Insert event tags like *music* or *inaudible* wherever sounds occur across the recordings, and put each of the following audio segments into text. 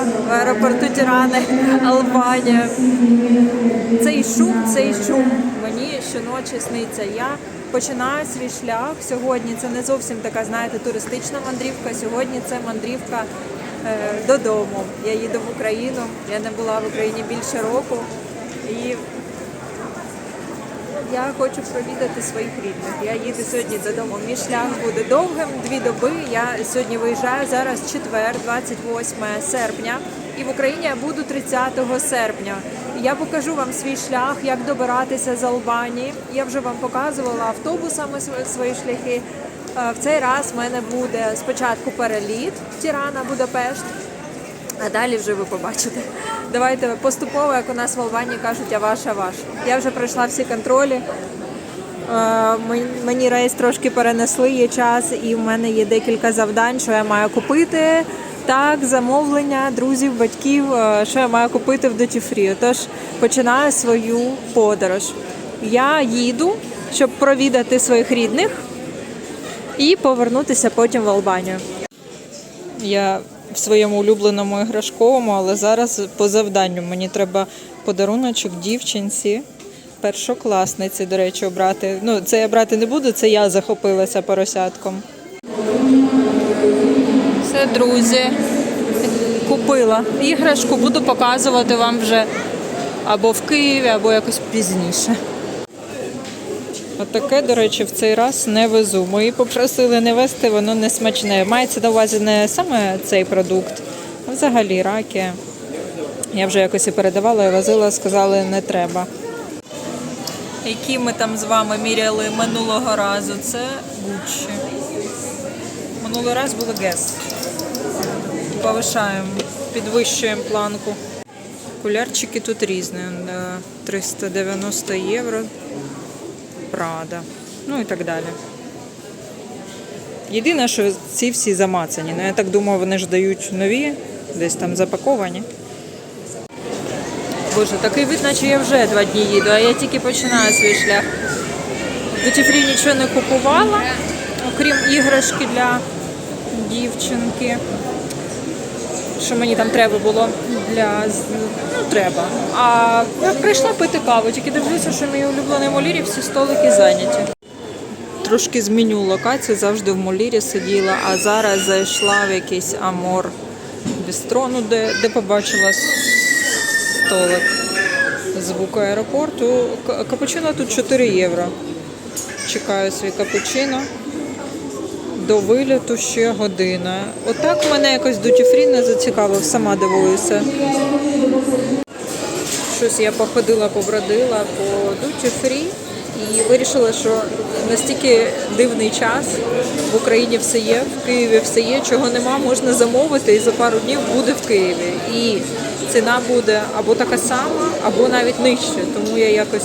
в аеропорту Тірани, Албанія. Цей шум, цей шум мені щоночі сниться. Я починаю свій шлях. Сьогодні це не зовсім така, знаєте, туристична мандрівка. Сьогодні це мандрівка е, додому. Я їду в Україну. Я не була в Україні більше року. Я хочу провідати своїх рідних. Я їду сьогодні додому. Мій шлях буде довгим, дві доби. Я сьогодні виїжджаю зараз четвер, 28 серпня, і в Україні я буду 30 серпня. Я покажу вам свій шлях, як добиратися з Албанії. Я вже вам показувала автобусами свої шляхи. Е, В цей раз в мене буде спочатку переліт Тірана, Будапешт. А далі вже ви побачите. Давайте поступово, як у нас в Албанії кажуть, а ваш, а ваш. Я вже пройшла всі контролі. Е, Мені рейс трошки перенесли, є час, і в мене є декілька завдань, що я маю купити. Так, замовлення друзів, батьків, е, що я маю купити в Duty Free. Тож починаю свою подорож. Я їду, щоб провідати своїх рідних і повернутися потім в Албанію. Я в своєму улюбленому іграшковому, але зараз по завданню мені треба подаруночок дівчинці, першокласниці, до речі, обрати. Ну, це я брати не буду, це я захопилася поросятком. Все, друзі, купила іграшку, буду показувати вам вже або в Києві, або якось пізніше. От таке, до речі, в цей раз не везу. Мої попросили не везти, воно не смачне. Мається на увазі не саме цей продукт, а взагалі раки. Я вже якось і передавала, і возила, сказали, не треба. Які ми там з вами міряли минулого разу? Це Гуччі. Минулий раз було Гес. Повишаємо, підвищуємо планку. Окулярчики тут різні. 390 євро. Прада, ну і так далі. Єдине, що ці всі замацані. Ну, я так думаю, вони ж дають нові, десь там запаковані. Боже, такий вид, наче я вже два дні їду, а я тільки починаю свій шлях. Duty Free нічого не купувала, окрім іграшки для дівчинки. Що мені там треба було для ну треба. А я прийшла пити каву, тільки дивлюся, що мій улюблений молірі всі столики зайняті. Трошки зміню локацію, завжди в молірі сиділа, а зараз зайшла в якийсь амор бістро, ну, де, де побачила столик. Звук аеропорту. Капучино тут 4 євро. Чекаю свій капучино. До виліту ще година. Отак мене якось Free не зацікавив, сама дивуюся. Щось я походила, побродила по Free і вирішила, що настільки дивний час в Україні все є, в Києві все є, чого нема, можна замовити і за пару днів буде в Києві. І ціна буде або така сама, або навіть нижче. Тому я якось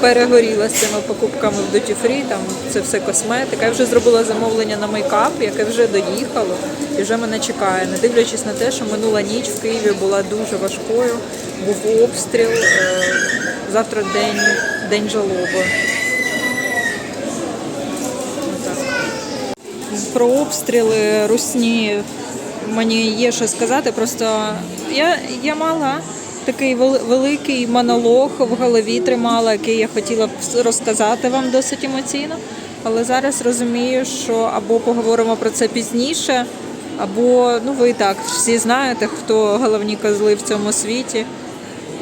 перегоріла з цими покупками в Duty Free, там це все косметика. Я вже зробила замовлення на мейкап, яке вже доїхало і вже мене чекає. Не дивлячись на те, що минула ніч в Києві була дуже важкою, був обстріл. е, Завтра день, день жалоби. Про обстріли русні мені є що сказати. Просто я, я мала такий великий монолог в голові тримала, який я хотіла б розказати вам досить емоційно. Але зараз розумію, що або поговоримо про це пізніше, або ну ви і так всі знаєте, хто головні козли в цьому світі.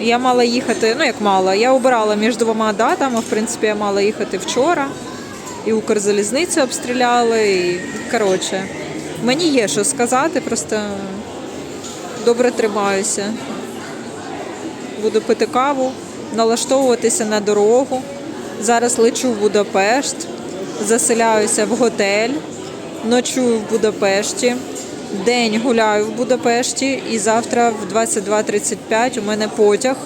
Я мала їхати, ну як мала, я обирала між двома датами. В принципі, я мала їхати вчора. І Укрзалізницю обстріляли. І, коротше, мені є що сказати, просто добре тримаюся. Буду пити каву, налаштовуватися на дорогу. Зараз лечу в Будапешт, заселяюся в готель, ночую в Будапешті. День гуляю в Будапешті і завтра в 22.35 у мене потяг,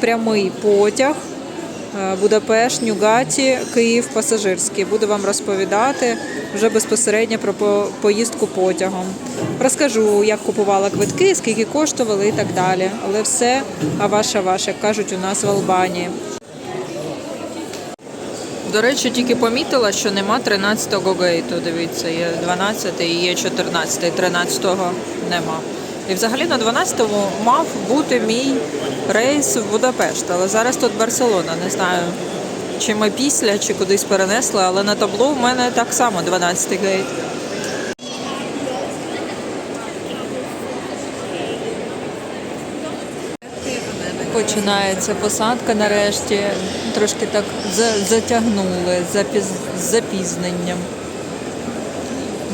прямий потяг. Е, Будапешт, Нюгаті, Київ, пасажирський. Буду вам розповідати вже безпосередньо про поїздку потягом. Розкажу, як купувала квитки, скільки коштували і так далі. Але все, ваша ваша, як кажуть у нас в Албанії. До речі, тільки помітила, що нема 13-го гейту. Дивіться, є 12 і є 14, 13-го нема. І взагалі на 12-му мав бути мій рейс в Будапешт, але зараз тут Барселона. Не знаю, чи ми після, чи кудись перенесли, але на табло в мене так само 12-й гейт. Починається посадка нарешті. Трошки так за- затягнули запіз, з запізненням.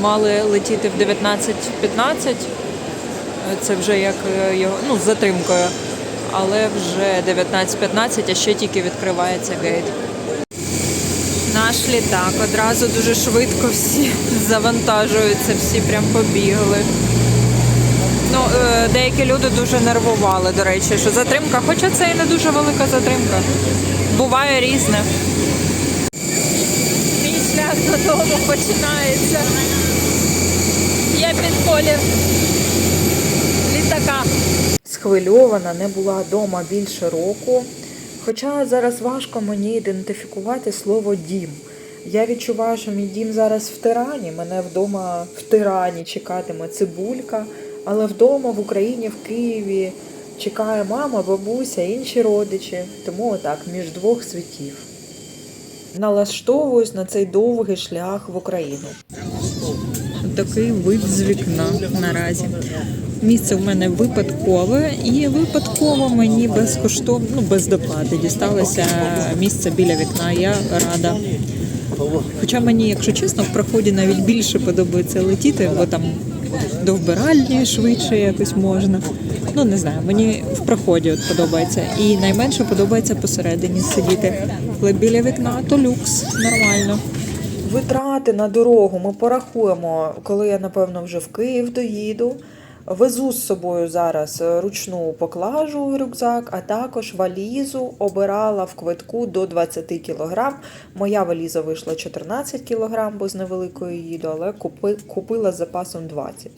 Мали летіти в 19.15. Це вже як е, його, ну, затримкою. Але вже 19.15, а ще тільки відкривається гейт. Наш літак одразу дуже швидко всі *laughs* завантажуються, всі прям побігли. Ну, е, деякі люди дуже нервували, до речі, що затримка, хоча це і не дуже велика затримка. Буває різне. Мій шлях додому починається. Я під літака. Схвильована, не була вдома більше року. Хоча зараз важко мені ідентифікувати слово дім. Я відчуваю, що мій дім зараз в Тирані. Мене вдома в Тирані чекатиме цибулька, але вдома в Україні, в Києві чекає мама, бабуся, інші родичі. Тому отак, між двох світів. Налаштовуюсь на цей довгий шлях в Україну. Такий вид з вікна наразі. Місце в мене випадкове, і випадково мені безкоштовно, ну без доплати дісталося місце біля вікна. Я рада. Хоча мені, якщо чесно, в проході навіть більше подобається летіти, бо там до вбиральні швидше якось можна. Ну не знаю, мені в проході от подобається. І найменше подобається посередині сидіти. Але біля вікна то люкс, нормально. Витрати на дорогу ми порахуємо, коли я, напевно, вже в Київ доїду. Везу з собою зараз ручну поклажу рюкзак, а також валізу обирала в квитку до 20 кг. Моя валіза вийшла 14 кг, бо з невеликою їду, але купи, купила з запасом 20.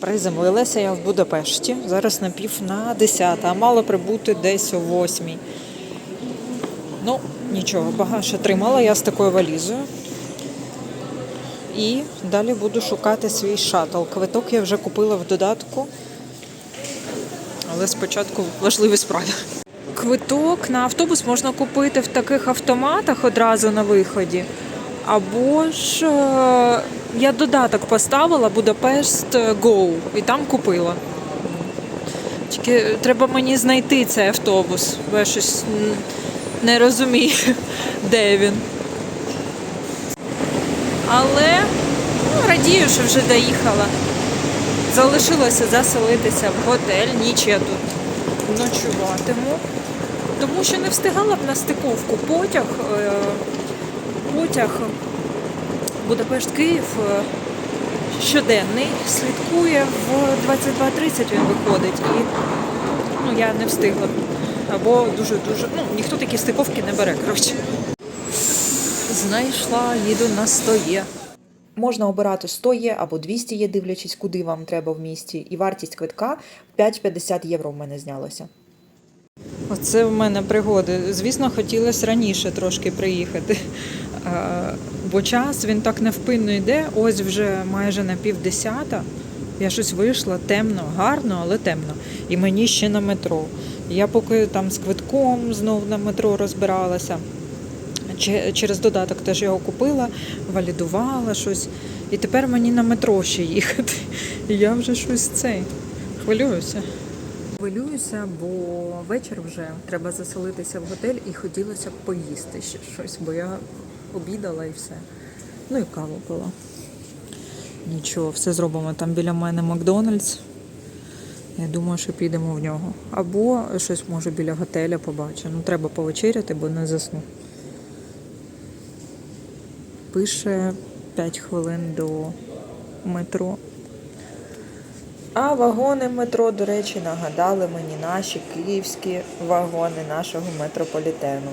Приземлилася я в Будапешті. Зараз на пів на 10, а мала прибути десь о 8. Ну, нічого, багато тримала я з такою валізою. І далі буду шукати свій шатл. Квиток я вже купила в додатку. Але спочатку важливі справи. Квиток на автобус можна купити в таких автоматах одразу на виході. Або ж е, я додаток поставила Будапешт Go і там купила. Тільки треба мені знайти цей автобус, бо я щось не розумію, *laughs* де він. Але ну, радію, що вже доїхала. Залишилося заселитися в готель. Ніч я тут ночуватиму. Тому що не встигала б на стиковку потяг. е, Потяг Будапешт-Київ е, щоденний. Слідкує в 22.30 він виходить. І ну, я не встигла. Або дуже-дуже. Ну, ніхто такі стиковки не бере, коротше. Знайшла, їду на 100 є. Можна обирати 100 є або 200 є, дивлячись, куди вам треба в місті. І вартість квитка 5,50 євро в мене знялося. Оце в мене пригоди. Звісно, хотілося раніше трошки приїхати. Бо час він так невпинно йде. Ось вже майже на півдесята. Я щось вийшла темно, гарно, але темно. І мені ще на метро. Я поки там з квитком знов на метро розбиралася. Че- Через додаток теж його купила, валідувала щось. І тепер мені на метро ще їхати. І я вже щось цей хвилююся. Хвилююся, бо вечір вже треба заселитися в готель і хотілося б поїсти ще щось, бо я обідала і все. Ну і каву пила. Нічого, все зробимо. Там біля мене Макдональдс. Я думаю, що підемо в нього. Або щось може біля готеля побачу. Ну, треба повечеряти, бо не засну. Пише 5 хвилин до метро. А вагони метро, до речі, нагадали мені наші київські вагони нашого метрополітену.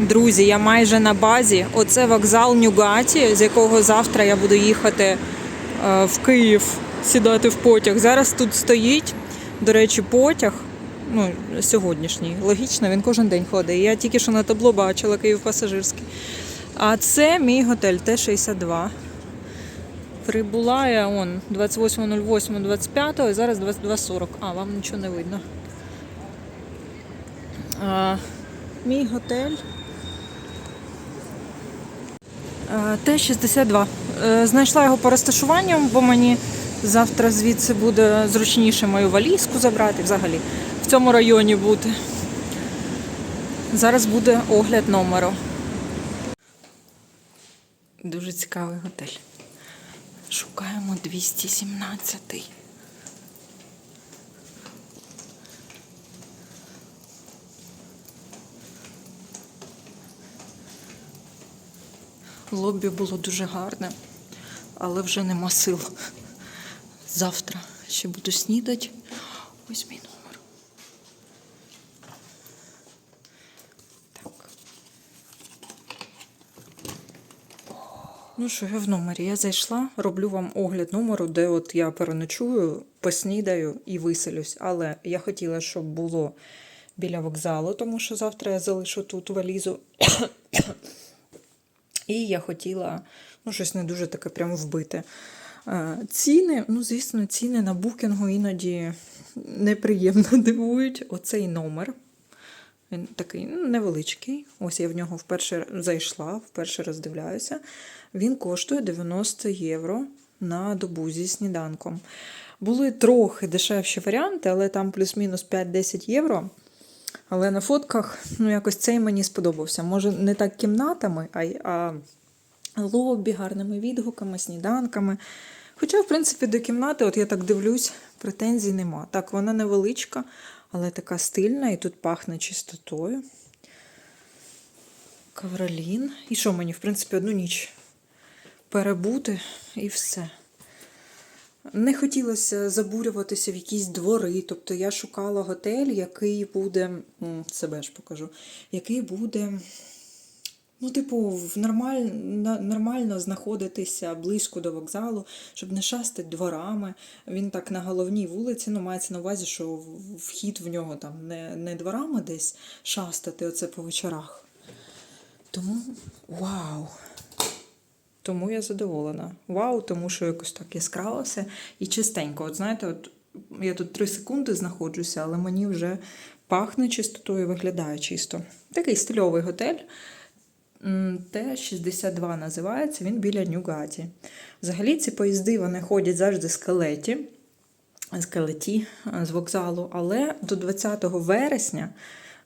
Друзі, я майже на базі. Оце вокзал Нюгаті, з якого завтра я буду їхати е, в Київ, сідати в потяг. Зараз тут стоїть, до речі, потяг. Ну, сьогоднішній. Логічно, він кожен день ходить. Я тільки що на табло бачила Київ пасажирський. А це мій готель Т-62. Прибула я он 28.08.25 і зараз 22.40. А, вам нічого не видно. А, мій готель. Т-62. Е, Знайшла його по розташуванням, бо мені завтра звідси буде зручніше мою валізку забрати, взагалі в цьому районі бути. Зараз буде огляд номеру. Дуже цікавий готель. Шукаємо 217. Лобі було дуже гарне, але вже нема сил. Завтра ще буду снідати. Ось мій Ну що, я в номері. Я зайшла, роблю вам огляд номеру, де от я переночую, поснідаю і виселюсь. Але я хотіла, щоб було біля вокзалу, тому що завтра я залишу тут валізу. *coughs* І я хотіла ну, щось не дуже таке прям вбите. Е, Ціни, ну, звісно, ціни на букінгу іноді неприємно *laughs* дивують. Оцей номер. Він такий ну, невеличкий. Ось я в нього вперше зайшла, вперше роздивляюся. Він коштує 90 євро на добу зі сніданком. Були трохи дешевші варіанти, але там плюс-мінус 5-10 євро. Але на фотках ну, якось цей мені сподобався. Може, не так кімнатами, а, а лобі, гарними відгуками, сніданками. Хоча, в принципі, до кімнати, от я так дивлюсь, претензій нема. Так, вона невеличка, але така стильна, і тут пахне чистотою. Кавролін. І що мені, в принципі, одну ніч перебути і все. Не хотілося забурюватися в якісь двори. Тобто я шукала готель, який буде, себе ж покажу, який буде, ну, типу, нормаль, нормально знаходитися близько до вокзалу, щоб не шастати дворами. Він так на головній вулиці, ну, мається на увазі, що вхід в нього там не, не дворами десь шастати оце по вечорах. Тому вау! Тому я задоволена. Вау, тому що якось так яскраво і чистенько. От знаєте, от я тут три секунди знаходжуся, але мені вже пахне чистотою, виглядає чисто. Такий стильовий готель. М, Т-62 називається, він біля Нюгаті. Взагалі ці поїзди вони ходять завжди з Калеті, з з вокзалу, але до 20 вересня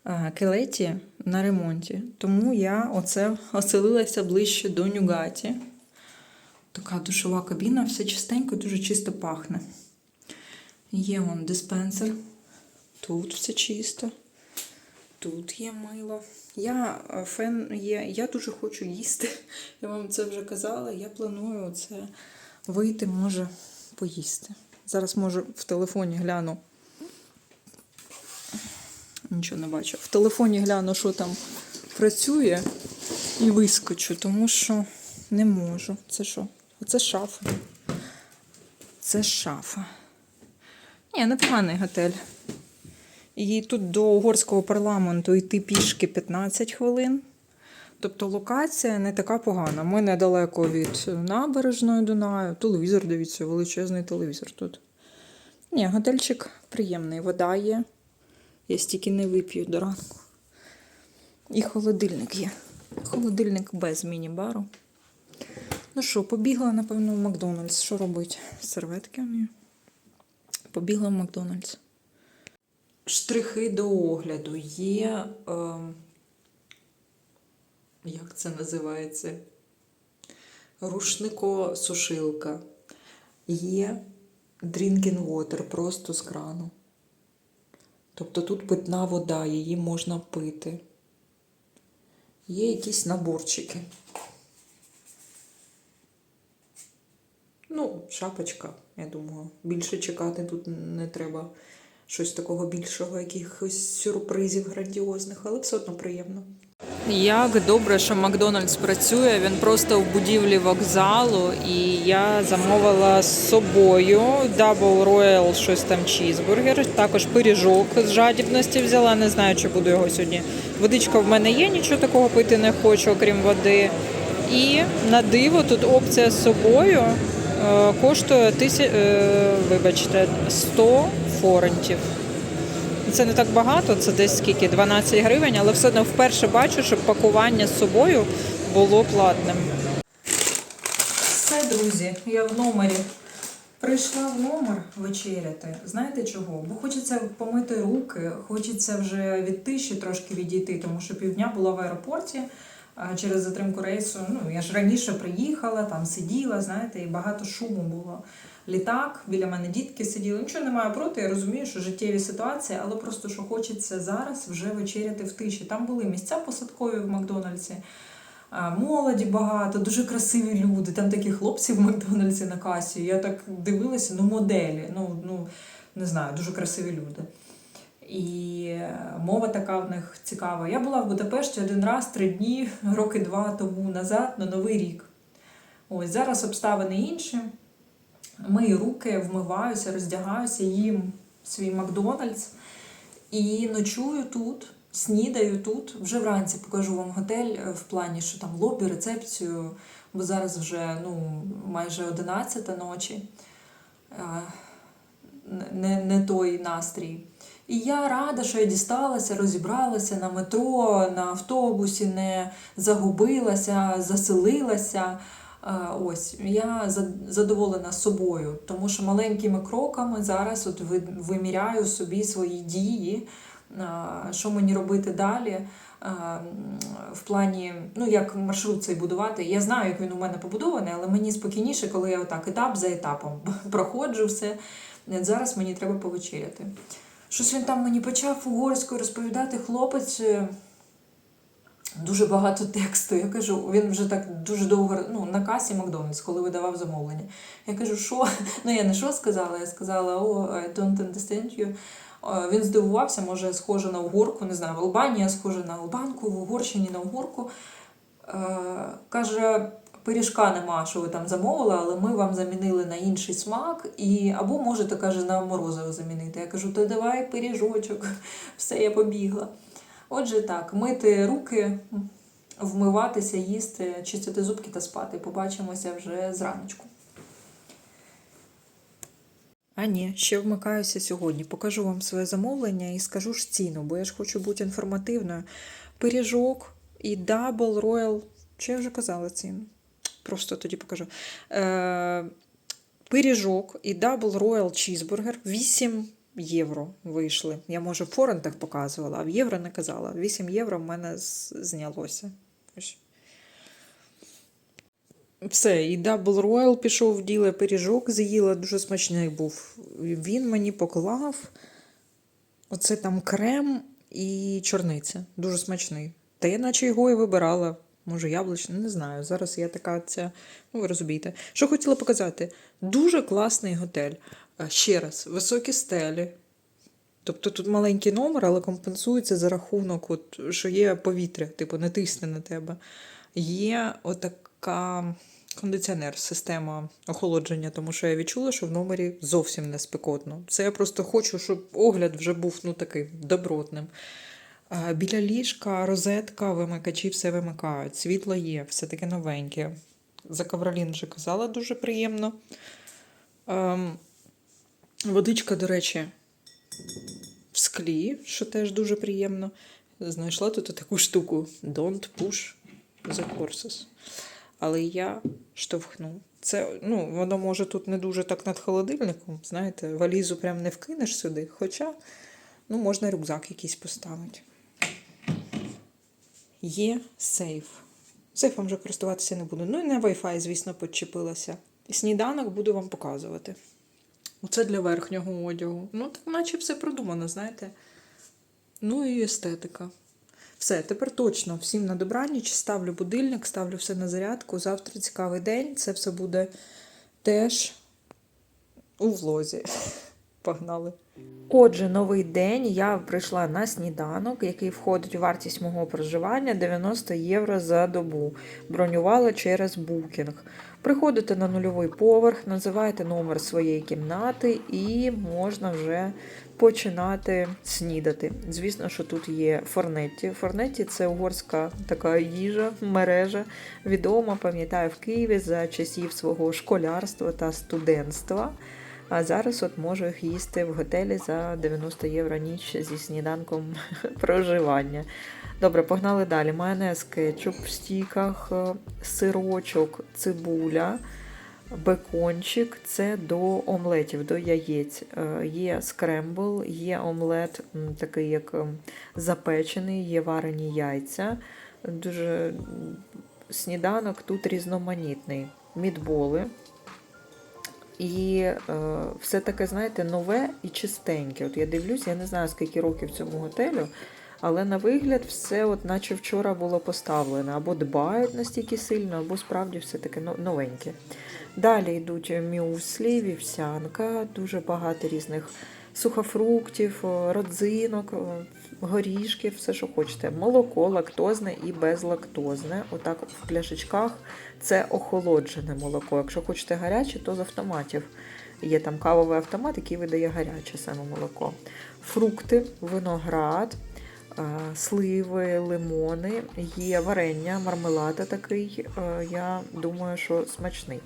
е, Келеті на ремонті. Тому я оце оселилася ближче до Нюгаті. Така душова кабіна, все чистенько, дуже чисто пахне. Є вон диспенсер. Тут все чисто. Тут є мило. Я е, фен є. Я дуже хочу їсти. Я вам це вже казала. Я планую оце вийти, може, поїсти. Зараз може в телефоні гляну. Нічого не бачу. В телефоні гляну, що там працює, і вискочу, тому що не можу. Це що? Оце шафа. Це шафа. Ні, непоганий готель. І тут до угорського парламенту йти пішки 15 хвилин. Тобто локація не така погана. Ми недалеко від набережної Дунаю. Телевізор, дивіться, величезний телевізор тут. Ні, готельчик приємний. Вода є. Я стільки не вип'ю до ранку. І холодильник є. Холодильник без міні-бару. Ну що, побігла, напевно, в Макдональдс. Що робить? Серветки. Побігла в Макдональдс. Штрихи до огляду. Є. Е, як це називається? Рушнико-сушилка. Є drinking water просто з крану. Тобто тут питна вода, її можна пити. Є якісь наборчики. Ну, шапочка, я думаю. Більше чекати тут не треба щось такого більшого, якихось сюрпризів грандіозних, але все одно приємно. Як добре, що Макдональдс працює, він просто в будівлі вокзалу, і я замовила з собою Double Royal щось там чізбургер, також пиріжок з жадібності взяла. Не знаю, чи буду його сьогодні. Водичка в мене є, нічого такого пити не хочу, окрім води. І на диво тут опція з собою е, коштує тисяч, е, вибачте, 100 форентів. Це не так багато, це десь скільки 12 гривень, але все одно вперше бачу, щоб пакування з собою було платним. Все, друзі, я в номері. Прийшла в номер вечеряти. Знаєте чого? Бо хочеться помити руки, хочеться вже від тиші трошки відійти, тому що півдня була в аеропорті через затримку рейсу. Ну, я ж раніше приїхала, там сиділа, знаєте, і багато шуму було. Літак, біля мене дітки сиділи. Нічого немає проти, я розумію, що життєві ситуації, але просто що хочеться зараз вже вечеряти в тиші. Там були місця посадкові в Макдональдсі. Молоді багато, дуже красиві люди. Там такі хлопці в Макдональдсі на касі. Я так дивилася, ну моделі, ну, ну не знаю, дуже красиві люди. І е, мова така в них цікава. Я була в Будапешті один раз, три дні, роки два тому назад, на Новий рік. Ось зараз обставини інші. Мию руки, вмиваюся, роздягаюся, їм свій Макдональдс і ночую тут, снідаю тут. Вже вранці покажу вам готель е, в плані, що там лобі, рецепцію, бо зараз вже ну, майже 11 ночі. Е, Не, не той настрій. І я рада, що я дісталася, розібралася на метро, на автобусі, не загубилася, заселилася. Е, Ось я за- задоволена собою, тому що маленькими кроками зараз от ви- виміряю собі свої дії, е, що мені робити далі. е, В плані, ну як маршрут цей будувати. Я знаю, як він у мене побудований, але мені спокійніше, коли я отак етап за етапом *laughs* проходжу все. Зараз мені треба повечеряти. Щось він там мені почав угорською розповідати хлопець. Дуже багато тексту. Я кажу, він вже так дуже довго ну, на касі Макдональдс, коли видавав замовлення. Я кажу, що? *laughs* Ну я не що сказала, я сказала, о, I don't understand you. Е, Він здивувався, може, я схожа на угорку, не знаю, в Албанії я схожа на албанку, в Угорщині на угорку. Е, Каже, пиріжка нема, що ви там замовили, але ми вам замінили на інший смак, і або можете, каже, на морозиво замінити. Я кажу, то давай пиріжочок, *laughs* все, я побігла. Отже, так, мити руки, вмиватися, їсти, чистити зубки та спати. Побачимося вже зраночку. А ні, ще вмикаюся сьогодні. Покажу вам своє замовлення і скажу ж ціну, бо я ж хочу бути інформативною. Пиріжок і Double Royal. Чи я вже казала ціну? Просто тоді покажу. Е, пиріжок і Double Royal Cheeseburger 8 євро вийшли. Я, може, в форентах показувала, а в євро не казала. 8 євро в мене знялося. Все, і Double Royal пішов в діло, пиріжок з'їла, дуже смачний був. Він мені поклав оце там крем і чорниця. Дуже смачний. Та я наче його і вибирала. Може, яблучний, не знаю. Зараз я така ця, ну ви розумієте. Що хотіла показати? Дуже класний готель. Ще раз, високі стелі. Тобто тут маленький номер, але компенсується за рахунок, от, що є повітря, типу, не тисне на тебе. Є отака кондиціонер, система охолодження, тому що я відчула, що в номері зовсім не спекотно. Це я просто хочу, щоб огляд вже був ну, такий добротним. Біля ліжка, розетка, вимикачі все вимикають. Світло є, все таке новеньке. За ковролін вже казала, дуже приємно. Ем, водичка, до речі, в склі, що теж дуже приємно. Знайшла тут таку штуку. Don't push the horses. Але я штовхну. Це, ну, воно може тут не дуже так над холодильником. Знаєте, валізу прям не вкинеш сюди. Хоча, ну, можна рюкзак якийсь поставити. Є сейф. Сейфом вже користуватися не буду. Ну і на Wi-Fi, звісно, підчепилася. І сніданок буду вам показувати. Оце для верхнього одягу. Ну, так наче все продумано, знаєте. Ну і естетика. Все, тепер точно всім на добраніч. Ставлю будильник, ставлю все на зарядку. Завтра цікавий день. Це все буде теж у влозі. *laughs* Погнали. Отже, новий день я прийшла на сніданок, який входить у вартість мого проживання 90 євро за добу. Бронювала через букінг. Приходите на нульовий поверх, називаєте номер своєї кімнати і можна вже починати снідати. Звісно, що тут є форнетті. Форнетті це угорська така їжа, мережа, відома, пам'ятаю, в Києві за часів свого школярства та студентства. А зараз от можу їх їсти в готелі за 90 євро ніч зі сніданком *laughs* проживання. Добре, погнали далі. Майонез, кетчуп в стіках, е, сирочок, цибуля, бекончик. Це до омлетів, до яєць. Е, Є скрембл, є омлет, такий як запечений, є варені яйця. Дуже сніданок тут різноманітний. Мідболи. І е, все таке, знаєте, нове і чистеньке. От я дивлюсь, я не знаю, скільки років цьому готелю, але на вигляд все, от наче вчора було поставлено. Або дбають настільки сильно, або справді все таке новеньке. Далі йдуть мюслі, вівсянка, дуже багато різних сухофруктів, е, родзинок, горішків, все, що хочете. Молоко, лактозне і безлактозне. Отак в пляшечках це охолоджене молоко. Якщо хочете гаряче, то з автоматів. Є там кавовий автомат, який видає гаряче саме молоко. Фрукти, виноград, е, сливи, лимони, є варення, мармелада такий. е, Я думаю, що смачний.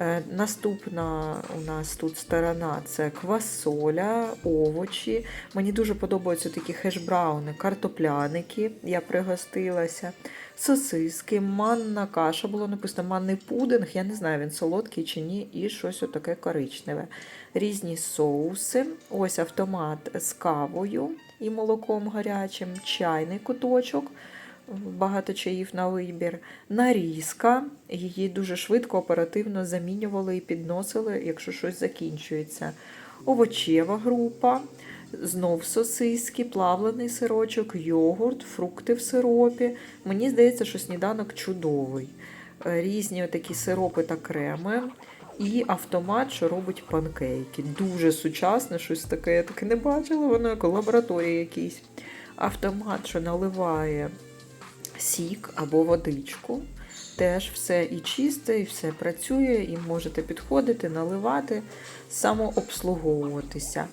Е, Наступна у нас тут сторона це квасоля, овочі. Мені дуже подобаються такі хешбрауни, картопляники. Я пригостилася, сосиски, манна каша було написано, манний пудинг. Я не знаю, він солодкий чи ні, і щось отаке коричневе. Різні соуси. Ось автомат з кавою і молоком гарячим, чайний куточок. Багато чаїв на вибір. Нарізка. Її дуже швидко, оперативно замінювали і підносили, якщо щось закінчується. Овочева група, знов сосиски, плавлений сирочок, йогурт, фрукти в сиропі. Мені здається, що сніданок чудовий. Е, Різні такі сиропи та креми. І автомат, що робить панкейки. Дуже сучасне, щось таке, я таке не бачила, воно як лабораторії якійсь. Автомат, що наливає сік або водичку. Теж все і чисте, і все працює, і можете підходити, наливати, самообслуговуватися.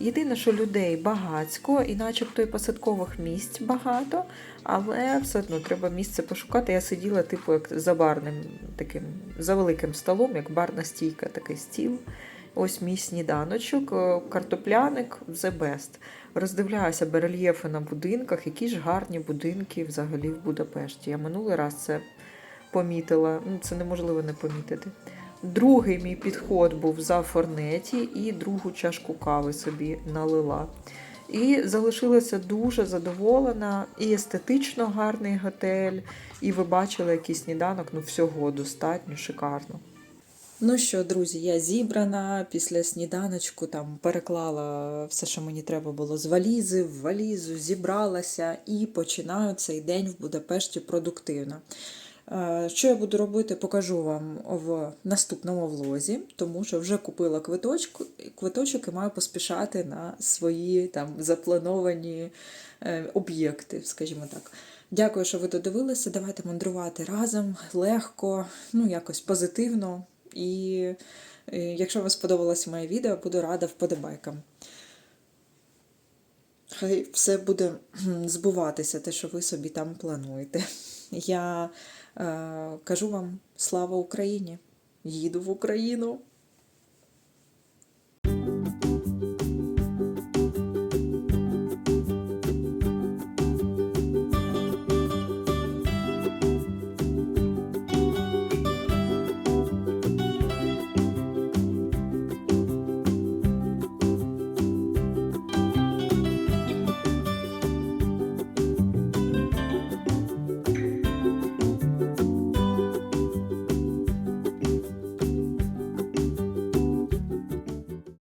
Єдине, що людей багацько, і начебто і посадкових місць багато, але все одно треба місце пошукати. Я сиділа, типу, як за барним таким, за великим столом, як барна стійка, такий стіл. Ось мій сніданочок, е, картопляник the best. Роздивляюся барельєфи на будинках, які ж гарні будинки взагалі в Будапешті. Я минулий раз це помітила, ну це неможливо не помітити. Другий мій підход був за форнеті і другу чашку кави собі налила. І залишилася дуже задоволена, і естетично гарний готель, і ви бачили який сніданок, ну всього достатньо шикарно. Ну що, друзі, я зібрана після сніданочку, там переклала все, що мені треба було з валізи, в валізу, зібралася і починаю цей день в Будапешті продуктивно. Е, Що я буду робити, покажу вам в наступному влозі, тому що вже купила квиточок, квиточок і маю поспішати на свої там заплановані е, об'єкти, скажімо так. Дякую, що ви додивилися. Давайте мандрувати разом, легко, ну якось позитивно. І е, якщо вам сподобалось моє відео, буду рада вподобайкам. Хай все буде збуватися, те, що ви собі там плануєте. Я е, кажу вам слава Україні! Їду в Україну!